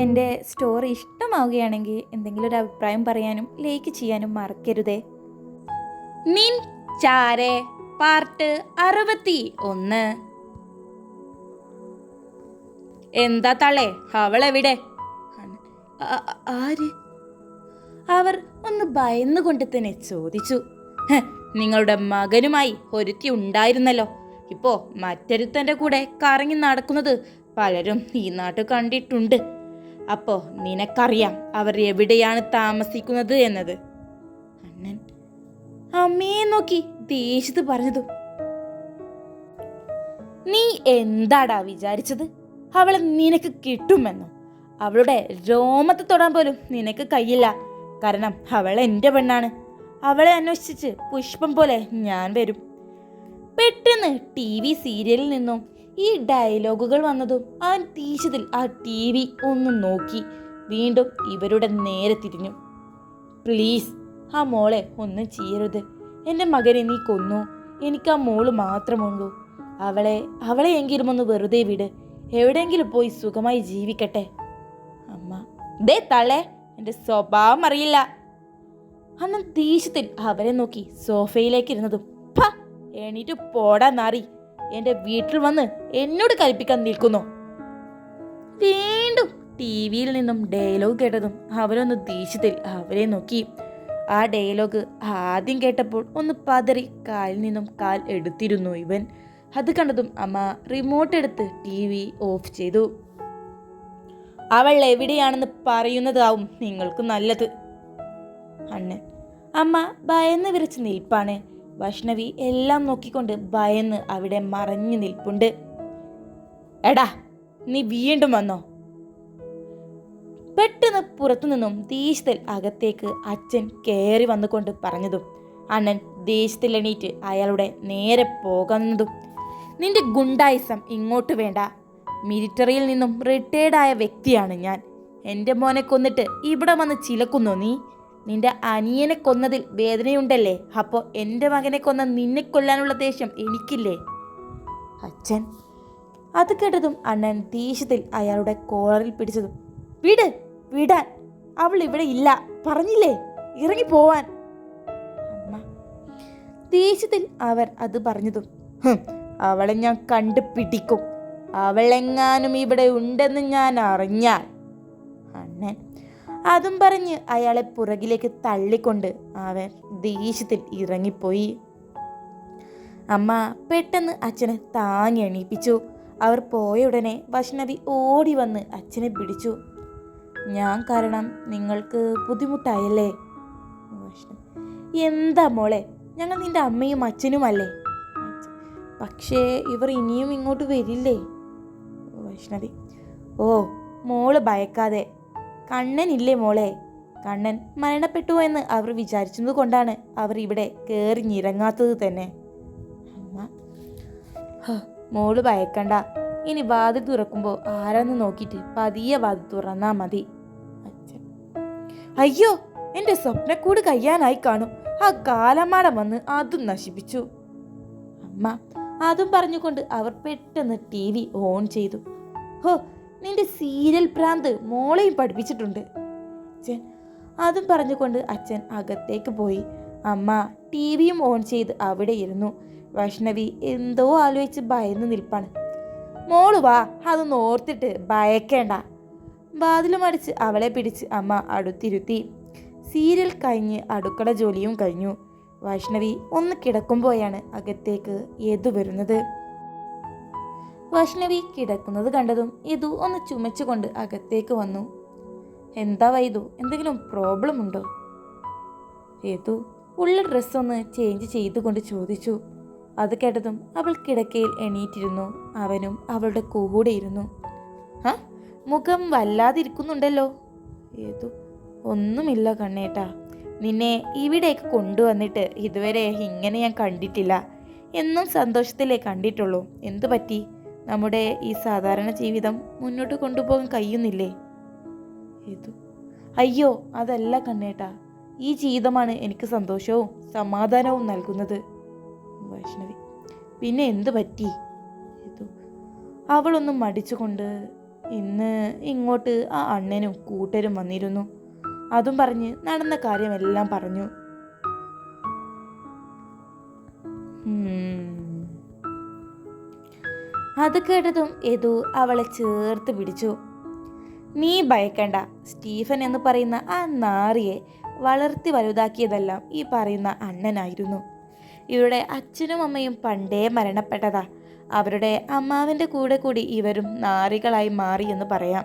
എന്റെ സ്റ്റോറി ഇഷ്ടമാവുകയാണെങ്കിൽ എന്തെങ്കിലും ഒരു അഭിപ്രായം പറയാനും ലൈക്ക് ചെയ്യാനും മറക്കരുതേ. നിൻ ചാരെ പാർട്ട് അറുപത്തി ഒന്ന് എന്താ തളെ അവളെവിടെ? ആര്? അവർ ഒന്ന് ഭയന്നുകൊണ്ട് തന്നെ ചോദിച്ചു. "ഹ്, നിങ്ങളുടെ മകനുമായി ഒരുത്തി ഉണ്ടായിരുന്നല്ലോ. ഇപ്പോ മറ്റൊരുത്തന്റെ കൂടെ കറങ്ങി നടക്കുന്നത് പലരും ഈ നാട്ടിൽ കണ്ടിട്ടുണ്ട്. അപ്പോ നിനക്കറിയാം അവർ എവിടെയാണ് താമസിക്കുന്നത് എന്നത്. അണ്ണൻ അമ്മയെ നോക്കി ദേഷ്യത്ത് പറഞ്ഞതും നീ എന്താടാ വിചാരിച്ചത്? അവളെ നിനക്ക് കിട്ടുമെന്നോ? അവളുടെ രോമത്തെ തൊടാൻ പോലും നിനക്ക് കയ്യില്ല. കാരണം അവൾ എന്റെ പെണ്ണാണ്. അവളെ അന്വേഷിച്ച് പുഷ്പം പോലെ ഞാൻ വരും. പെട്ടെന്ന് ടി വി സീരിയലിൽ നിന്നും ഈ ഡയലോഗുകൾ വന്നതും അവൻ തീശതിൽ ആ ടി വി ഒന്ന് നോക്കി. വീണ്ടും ഇവരുടെ നേരെ തിരിഞ്ഞു. പ്ലീസ് ആ മോളെ ഒന്നും ചെയ്യരുത് എന്റെ മകനെ നീ കൊന്നു. എനിക്ക് ആ മോൾ മാത്രമുള്ളൂ. അവളെ അവളെ എങ്കിലും ഒന്ന് വെറുതെ വിട്. എവിടെയെങ്കിലും പോയി സുഖമായി ജീവിക്കട്ടെ. അമ്മ. ദേ തള്ളേ എന്റെ സ്വഭാവം അറിയില്ല. അന്ന് ദേഷ്യത്തിൽ അവരെ നോക്കി സോഫയിലേക്ക് ഇരുന്നതും പ എണീറ്റ് പോടാ നാറി. എന്റെ വീട്ടിൽ വന്ന് എന്നോട് കൽപ്പിക്കാൻ നിൽക്കുന്നു. വീണ്ടും ടി വിയിൽ നിന്നും ഡയലോഗ് കേട്ടതും അവരൊന്ന് ദേഷ്യത്തിൽ അവരെ നോക്കി. ആ ഡയലോഗ് ആദ്യം കേട്ടപ്പോൾ ഒന്ന് പതറി കാലിൽ നിന്നും കാൽ എടുത്തിരുന്നു ഇവൻ. അത് കണ്ടതും അമ്മ റിമോട്ട് എടുത്ത് ടി വി ഓഫ് ചെയ്തു. അവൾ എവിടെയാണെന്ന് പറയുന്നതാവും നിങ്ങൾക്ക് നല്ലത്. അണ്ണൻ അമ്മ ഭയന്ന് വിറച്ച് നിൽപ്പാണ്. വൈഷ്ണവി എല്ലാം നോക്കിക്കൊണ്ട് ഭയന്ന് അവിടെ മറഞ്ഞു നിൽപ്പുണ്ട്. എടാ നീ വീണ്ടും വന്നോ? പെട്ടെന്ന് പുറത്തുനിന്നും ദേഷ്യത്തിൽ അകത്തേക്ക് അച്ഛൻ കയറി വന്നുകൊണ്ട് പറഞ്ഞതും അണ്ണൻ ദേഷ്യത്തിൽ എണീറ്റ് അയാളുടെ നേരെ പോകുന്നതും നിന്റെ ഗുണ്ടായിസം ഇങ്ങോട്ട് വേണ്ട. മിലിറ്ററിയിൽ നിന്നും റിട്ടയർഡായ വ്യക്തിയാണ് ഞാൻ. എന്റെ മോനെ കൊന്നിട്ട് ഇവിടെ വന്ന് ചിലക്കുന്നോ നീ? നിന്റെ അനിയനെ കൊന്നതിൽ വേദനയുണ്ടല്ലേ? അപ്പോൾ എന്റെ മകനെ കൊന്ന നിന്നെ കൊല്ലാനുള്ള ദേഷ്യം എനിക്കില്ലേ? അച്ഛൻ അത് കേട്ടതും അണ്ണൻ ദേഷ്യത്തിൽ അയാളുടെ കോളറിൽ പിടിച്ചതും വിട് വിടാൻ. അവൾ ഇവിടെ ഇല്ല. പറഞ്ഞില്ലേ? ഇറങ്ങി പോവാൻ. അമ്മ ദേഷ്യത്തിൽ അവർ അത് പറഞ്ഞതും "ഹും, അവളെ ഞാൻ കണ്ടുപിടിക്കും. അവളെങ്ങാനും ഇവിടെ ഉണ്ടെന്ന് ഞാൻ അറിഞ്ഞാൽ. അണ്ണൻ അതും പറഞ്ഞ് അയാളെ പുറകിലേക്ക് തള്ളിക്കൊണ്ട് അവൻ ദേഷ്യത്തിൽ ഇറങ്ങിപ്പോയി. അമ്മ പെട്ടെന്ന് അച്ഛനെ താങ്ങി എണീപ്പിച്ചു. അവർ പോയ ഉടനെ വൈഷ്ണവി ഓടി വന്ന് അച്ഛനെ പിടിച്ചു. ഞാൻ കാരണം നിങ്ങൾക്ക് ബുദ്ധിമുട്ടായല്ലേ? എന്താ മോളെ? ഞങ്ങൾ നിന്റെ അമ്മയും അച്ഛനുമല്ലേ? പക്ഷേ ഇവർ ഇനിയും ഇങ്ങോട്ട് വരില്ലേ? വൈഷ്ണവി. ഓ മോൾ ഭയക്കാതെ കണ്ണനില്ലേ മോളെ? കണ്ണൻ മരണപ്പെട്ടു എന്ന് അവർ വിചാരിച്ചത് കൊണ്ടാണ് അവർ ഇവിടെ കയറിഞ്ഞിറങ്ങാത്തത് തന്നെ. അമ്മ "ഹ, മോൾ ഭയക്കണ്ട. ഇനി വാതിൽ തുറക്കുമ്പോൾ ആരാന്ന് നോക്കിയിട്ട് പതിയെ വാതിൽ തുറന്നാ മതി. അച്ഛൻ അയ്യോ എന്റെ സ്വപ്നക്കൂട് കയ്യാനായി കാണും. ആ കാലമാട വന്ന് അതും നശിപ്പിച്ചു. അമ്മ അതും പറഞ്ഞുകൊണ്ട് അവർ പെട്ടെന്ന് ടി വി ഓൺ ചെയ്തു. ഹോ നിന്റെ സീരിയൽ പ്രാന്ത് മോളെയും പഠിപ്പിച്ചിട്ടുണ്ട്. അച്ഛൻ അതും പറഞ്ഞുകൊണ്ട് അച്ഛൻ അകത്തേക്ക് പോയി. അമ്മ ടി വിയും ഓൺ ചെയ്ത് അവിടെ ഇരുന്നു വൈഷ്ണവി എന്തോ ആലോചിച്ച് ഭയന്ന് നിൽപ്പാണ്. മോൾ വാ അതൊന്ന് ഓർത്തിട്ട് ഭയക്കേണ്ട. വാതിലും അടിച്ച് അവളെ പിടിച്ച് അമ്മ അടുത്തിരുത്തി. സീരിയൽ കഴിഞ്ഞ് അടുക്കള ജോലിയും കഴിഞ്ഞു. വൈഷ്ണവി ഒന്ന് കിടക്കുമ്പോഴാണ് അകത്തേക്ക് ഏതു വരുന്നത്. വൈഷ്ണവി കിടക്കുന്നത് കണ്ടതും യദു ഒന്ന് ചുമച്ചുകൊണ്ട് അകത്തേക്ക് വന്നു. എന്താ വൈദു? എന്തെങ്കിലും പ്രോബ്ലം ഉണ്ടോ? യദു ഉള്ള ഡ്രസ്സ് ഒന്ന് ചേഞ്ച് ചെയ്തുകൊണ്ട് ചോദിച്ചു. അത് കേട്ടതും അവൾ കിടക്കയിൽ എണീറ്റിരുന്നു. അവനും അവളുടെ കൂടെ ഇരുന്നു. ആ മുഖം വല്ലാതിരിക്കുന്നുണ്ടല്ലോ? ഏതു ഒന്നുമില്ല കണ്ണേട്ടാ. നിന്നെ ഇവിടേക്ക് കൊണ്ടുവന്നിട്ട് ഇതുവരെ ഇങ്ങനെ ഞാൻ കണ്ടിട്ടില്ല. എന്നും സന്തോഷത്തിലേ കണ്ടിട്ടുള്ളൂ. എന്തു പറ്റി നമ്മുടെ ഈ സാധാരണ ജീവിതം മുന്നോട്ട് കൊണ്ടുപോകാൻ കഴിയുന്നില്ലേ? ഏതു അയ്യോ അതല്ല കണ്ണേട്ടാ. ഈ ജീവിതമാണ് എനിക്ക് സന്തോഷവും സമാധാനവും നൽകുന്നത്. വൈഷ്ണവി. പിന്നെ എന്ത് പറ്റി? ഏതു അവളൊന്നും മടിച്ചുകൊണ്ട് ഇന്ന് ഇങ്ങോട്ട് ആ അണ്ണനും കൂട്ടരും വന്നിരുന്നു. അതും പറഞ്ഞ് നടന്ന കാര്യമെല്ലാം പറഞ്ഞു. അത് കേട്ടതും യദു അവളെ ചേർത്ത് പിടിച്ചു. നീ ഭയക്കണ്ട സ്റ്റീഫൻ എന്ന് പറയുന്ന ആ നാറിയെ വളർത്തി വലുതാക്കിയതെല്ലാം ഈ പറയുന്ന അണ്ണനായിരുന്നു. ഇവരുടെ അച്ഛനും അമ്മയും പണ്ടേ മരണപ്പെട്ടതാ. അവരുടെ അമ്മാവിന്റെ കൂടെ കൂടി ഇവരും നാറികളായി മാറി എന്ന് പറയാം.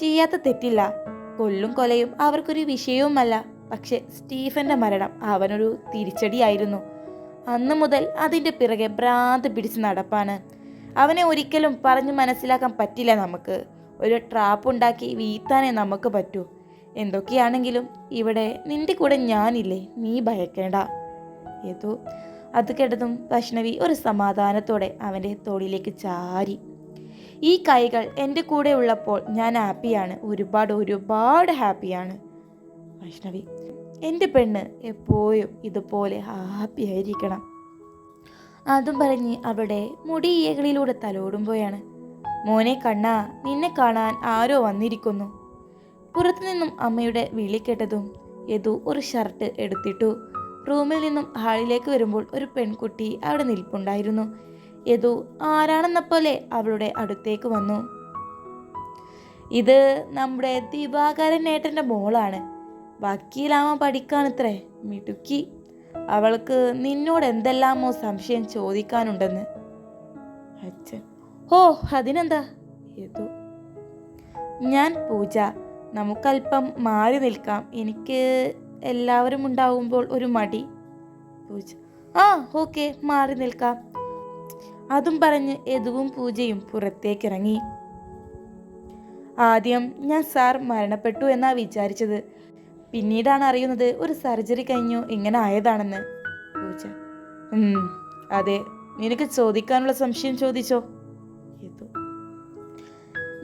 ചെയ്യാത്ത തെറ്റില്ല. കൊല്ലും കൊലയും അവർക്കൊരു വിഷയവുമല്ല. പക്ഷെ സ്റ്റീഫന്റെ മരണം അവനൊരു തിരിച്ചടിയായിരുന്നു. അന്നു മുതൽ അതിന്റെ പിറകെ ഭ്രാന്ത് പിടിച്ച് നടപ്പാണ്. അവനെ ഒരിക്കലും പറഞ്ഞു മനസ്സിലാക്കാൻ പറ്റില്ല നമുക്ക്. ഒരു ട്രാപ്പ് ഉണ്ടാക്കി വീത്താനേ നമുക്ക് പറ്റൂ. എന്തൊക്കെയാണെങ്കിലും ഇവിടെ നിന്റെ കൂടെ ഞാനില്ലേ നീ ഭയക്കേണ്ട. ഏതോ അത് കേട്ടതും വൈഷ്ണവി ഒരു സമാധാനത്തോടെ അവന്റെ തോളിലേക്ക് ചാരി. ഈ കൈകൾ എന്റെ കൂടെ ഉള്ളപ്പോൾ ഞാൻ ഹാപ്പിയാണ്. ഒരുപാട് ഒരുപാട് ഹാപ്പിയാണ്. വൈഷ്ണവി എന്റെ പെണ്ണ് എപ്പോഴും ഇതുപോലെ ഹാപ്പി ആയിരിക്കണം. അതും പറഞ്ഞ് അവിടെ മുടിയേകളിലൂടെ തലോടുമ്പോഴാണ്. മോനെ കണ്ണാ നിന്നെ കാണാൻ ആരോ വന്നിരിക്കുന്നു. പുറത്തുനിന്നും അമ്മയുടെ വിളി കേട്ടതും യദു ഒരു ഷർട്ട് എടുത്തിട്ടു. റൂമിൽ നിന്നും ഹാളിലേക്ക് വരുമ്പോൾ ഒരു പെൺകുട്ടി അവിടെ നിൽപ്പുണ്ടായിരുന്നു. യദു ആരാണെന്ന പോലെ അവളുടെ അടുത്തേക്ക് വന്നു. ഇത് നമ്മുടെ ദിവാകരൻ ഏട്ടന്റെ മോളാണ്. വക്കീലാവാൻ പഠിക്കാണത്രേ മിടുക്കി. അവൾക്ക് നിന്നോട് എന്തെല്ലാമോ സംശയം ചോദിക്കാനുണ്ടെന്ന്. അച്ഛൻ ഓ അതിനെന്താ? ഏതോ ഞാൻ പൂജ. നമുക്കല്പം മാറി നിൽക്കാം. എനിക്ക് എല്ലാവരും ഉണ്ടാവുമ്പോൾ ഒരു മടി. പൂജ ആ ഓക്കെ മാറി നിൽക്കാം. അതും പറഞ്ഞ് എതുവും പൂജയും പുറത്തേക്കിറങ്ങി. ആദ്യം ഞാൻ സാർ മരണപ്പെട്ടു എന്നാ വിചാരിച്ചത്. പിന്നീടാണ് അറിയുന്നത് ഒരു സർജറി കഴിഞ്ഞു ഇങ്ങനെ ആയതാണെന്ന്. പൂജ. അതെ. നിനക്ക് ചോദിക്കാനുള്ള സംശയം ചോദിച്ചോ? യദു.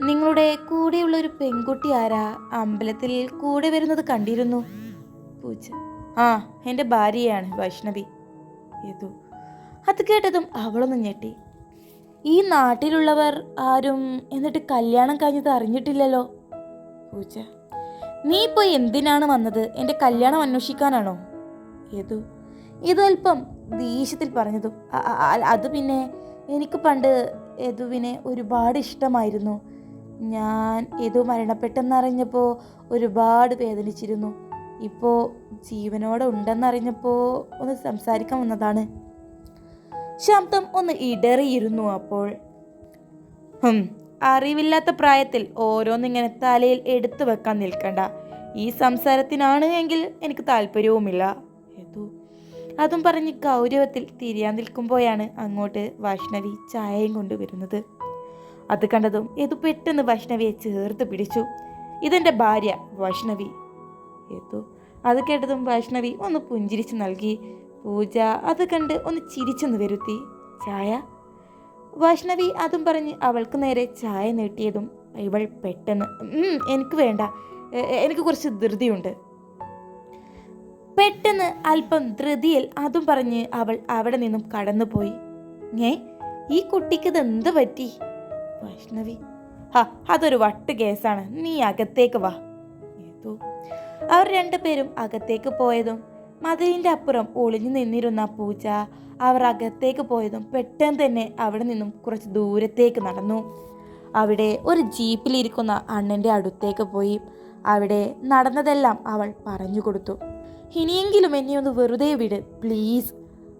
നിങ്ങളുടെ കൂടെയുള്ള ഒരു പെൺകുട്ടി ആരാ? അമ്പലത്തിൽ കൂടെ വരുന്നത് കണ്ടിരുന്നു. പൂജ. ആ എന്റെ ഭാര്യയാണ് വൈഷ്ണവി. ഏതു അത് കേട്ടതും അവളൊന്ന് ഞെട്ടി. ഈ നാട്ടിലുള്ളവർ ആരും എന്നിട്ട് കല്യാണം കഴിഞ്ഞത് അറിഞ്ഞിട്ടില്ലല്ലോ? പൂജ. നീ ഇപ്പോൾ എന്തിനാണ് വന്നത്? എന്റെ കല്യാണം അന്വേഷിക്കാനാണോ? ഏതു ഇതല്പം ദേഷ്യത്തിൽ പറഞ്ഞതും. "അ- അ- അ- അത് പിന്നെ എനിക്ക് പണ്ട് യദുവിനെ ഒരുപാട് ഇഷ്ടമായിരുന്നു. ഞാൻ യദു മരണപ്പെട്ടെന്നറിഞ്ഞപ്പോൾ ഒരുപാട് വേദനിച്ചിരുന്നു. ഇപ്പോൾ ജീവനോടെ ഉണ്ടെന്നറിഞ്ഞപ്പോൾ ഒന്ന് സംസാരിക്കാൻ വന്നതാണ്. ശബ്ദം ഒന്ന് ഇടറിയിരുന്നു അപ്പോൾ. അറിവില്ലാത്ത പ്രായത്തിൽ ഓരോന്നിങ്ങനെ തലയിൽ എടുത്തു വെക്കാൻ നിൽക്കണ്ട. ഈ സംസാരത്തിനാണ് എങ്കിൽ എനിക്ക് താല്പര്യവുമില്ല. അതും പറഞ്ഞ് ഗൗരവത്തിൽ തിരിയാൻ നിൽക്കുമ്പോഴാണ് അങ്ങോട്ട് വൈഷ്ണവി ചായയും കൊണ്ടുവരുന്നത് അത് കണ്ടതും ഏതു പെട്ടെന്ന് വൈഷ്ണവിയെ ചേർത്ത് പിടിച്ചു. ഇതെന്റെ ഭാര്യ വൈഷ്ണവി. ഏതു അത് കേട്ടതും വൈഷ്ണവി ഒന്ന് പുഞ്ചിരിച്ച് നൽകി. പൂജ അത് കണ്ട് ഒന്ന് ചിരിച്ചെന്ന് വരുത്തി. ചായ? വൈഷ്ണവി അതും പറഞ്ഞ് അവൾക്ക് നേരെ ചായ നീട്ടിയതും ഇവൾ പെട്ടെന്ന് "ഉം, എനിക്ക് വേണ്ട. എനിക്ക് കുറച്ച് ധൃതിയുണ്ട്. പെട്ടെന്ന് അല്പം ധൃതിയിൽ അതും പറഞ്ഞ് അവൾ അവിടെ നിന്നും കടന്നുപോയി. ഏ ഈ കുട്ടിക്ക് എന്ത് പറ്റി? വൈഷ്ണവി ഹാ അതൊരു വട്ട് കേസാണ്. നീ അകത്തേക്ക് വാ. അവർ രണ്ടുപേരും അകത്തേക്ക് പോയതും മതിലിന്റെ അപ്പുറം ഒളിഞ്ഞു നിന്നിരുന്ന പൂജ അവർ അകത്തേക്ക് പോയതും പെട്ടെന്ന് തന്നെ അവിടെ നിന്നും കുറച്ച് ദൂരത്തേക്ക് നടന്നു. അവിടെ ഒരു ജീപ്പിലിരിക്കുന്ന അണ്ണന്റെ അടുത്തേക്ക് പോയി. അവിടെ നടന്നതെല്ലാം അവൾ പറഞ്ഞു കൊടുത്തു. ഇനിയെങ്കിലും എന്നെ ഒന്ന് വെറുതെ വിട് പ്ലീസ്.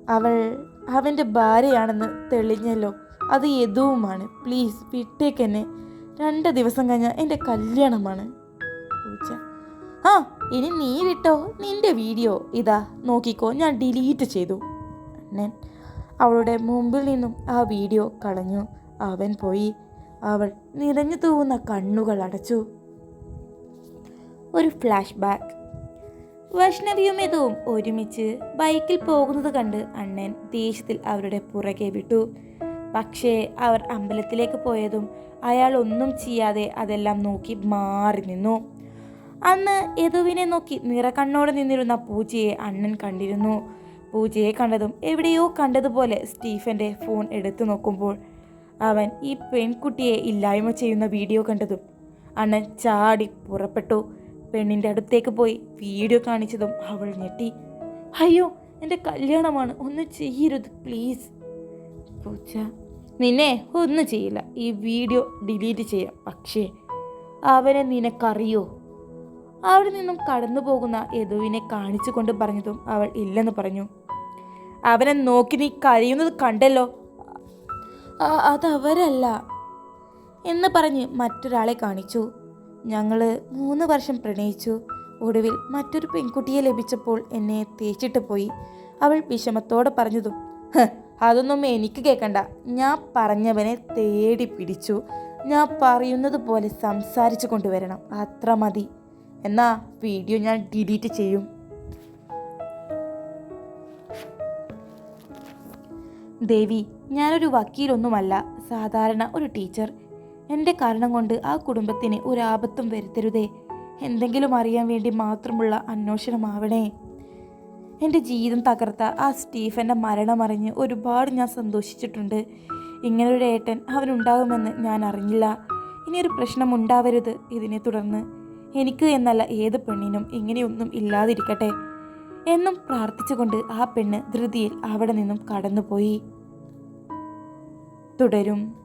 അവൾ അവന്റെ ഭാര്യയാണെന്ന് തെളിഞ്ഞല്ലോ. അത് യദുവുമാണ്. പ്ലീസ് വിട്ടേക്കെന്നെ രണ്ട് ദിവസം കഴിഞ്ഞാൽ എന്റെ കല്യാണമാണ്. പൂച്ച. ആ ഇനി നീ വിട്ടോ? നിന്റെ വീഡിയോ. ഇതാ നോക്കിക്കോ ഞാൻ ഡിലീറ്റ് ചെയ്തു. അണ്ണൻ അവളുടെ മുമ്പിൽ നിന്നും ആ വീഡിയോ കളഞ്ഞു. അവൻ പോയി. അവൾ നിറഞ്ഞു തൂവുന്ന കണ്ണുകൾ അടച്ചു. ഒരു ഫ്ലാഷ് ബാക്ക് വൈഷ്ണവിയും ഇതും ഒരുമിച്ച് ബൈക്കിൽ പോകുന്നത് കണ്ട് അണ്ണൻ ദേഷ്യത്തിൽ അവരുടെ പുറകെ വിട്ടു. പക്ഷേ അവർ അമ്പലത്തിലേക്ക് പോയതും അയാൾ ഒന്നും ചെയ്യാതെ അതെല്ലാം നോക്കി മാറി നിന്നു. അന്ന് യദുവിനെ നോക്കി നിറക്കണ്ണോടെ നിന്നിരുന്ന പൂജയെ അണ്ണൻ കണ്ടിരുന്നു. പൂജയെ കണ്ടതും എവിടെയോ കണ്ടതുപോലെ സ്റ്റീഫന്റെ ഫോൺ എടുത്തു നോക്കുമ്പോൾ അവൻ ഈ പെൺകുട്ടിയെ ഇല്ലായ്മ ചെയ്യുന്ന വീഡിയോ കണ്ടതും അണ്ണൻ ചാടി പുറപ്പെട്ടു. പെണ്ണിന്റെ അടുത്തേക്ക് പോയി വീഡിയോ കാണിച്ചതും അവൾ ഞെട്ടി. അയ്യോ എന്റെ കല്യാണമാണ് ഒന്ന് ചെയ്യരുത് പ്ലീസ്. പൂച്ച നിന്നെ ഒന്നും ചെയ്യില്ല ഈ വീഡിയോ ഡിലീറ്റ് ചെയ്യാം പക്ഷേ അവനെ നിനക്കറിയോ? അവിടെ നിന്നും കടന്നു പോകുന്ന യദുവിനെ കാണിച്ചു കൊണ്ട് പറഞ്ഞതും അവൾ ഇല്ലെന്ന് പറഞ്ഞു. അവനെ നോക്കി നീ കരയുന്നത് കണ്ടല്ലോ? "ആ- അതവരല്ല. എന്ന് പറഞ്ഞ് മറ്റൊരാളെ കാണിച്ചു. ഞങ്ങൾ മൂന്ന് വർഷം പ്രണയിച്ചു. ഒടുവിൽ മറ്റൊരു പെൺകുട്ടിയെ ലഭിച്ചപ്പോൾ എന്നെ തേച്ചിട്ട് പോയി. അവൾ വിഷമത്തോടെ പറഞ്ഞതും "ഹ്, അതൊന്നും എനിക്ക് കേൾക്കണ്ട ഞാൻ പറഞ്ഞവനെ തേടി പിടിച്ചു. ഞാൻ പറയുന്നത് പോലെ സംസാരിച്ചു കൊണ്ടുവരണം. അത്ര മതി. എന്നാ വീഡിയോ ഞാൻ ഡിലീറ്റ് ചെയ്യും. ദേവി ഞാനൊരു വക്കീലൊന്നുമല്ല സാധാരണ ഒരു ടീച്ചർ. എന്റെ കാരണം കൊണ്ട് ആ കുടുംബത്തിന് ഒരു ആപത്തും വരുത്തരുതേ. എന്തെങ്കിലും അറിയാൻ വേണ്ടി മാത്രമുള്ള അന്വേഷണമാവണേ. എന്റെ ജീവിതം തകർത്ത ആ സ്റ്റീഫന്റെ മരണമറിഞ്ഞ് ഒരുപാട് ഞാൻ സന്തോഷിച്ചിട്ടുണ്ട്. ഇങ്ങനൊരു ഏട്ടൻ അവനുണ്ടാകുമെന്ന് ഞാൻ അറിഞ്ഞില്ല. ഇനിയൊരു പ്രശ്നം ഉണ്ടാവരുത് ഇതിനെ തുടർന്ന്. എനിക്ക് എന്നല്ല ഏത് പെണ്ണിനും ഇങ്ങനെയൊന്നും ഇല്ലാതിരിക്കട്ടെ. എന്നും പ്രാർത്ഥിച്ചുകൊണ്ട് ആ പെണ്ണ് ധൃതിയിൽ അവിടെ നിന്നും കടന്നുപോയി. തുടരും.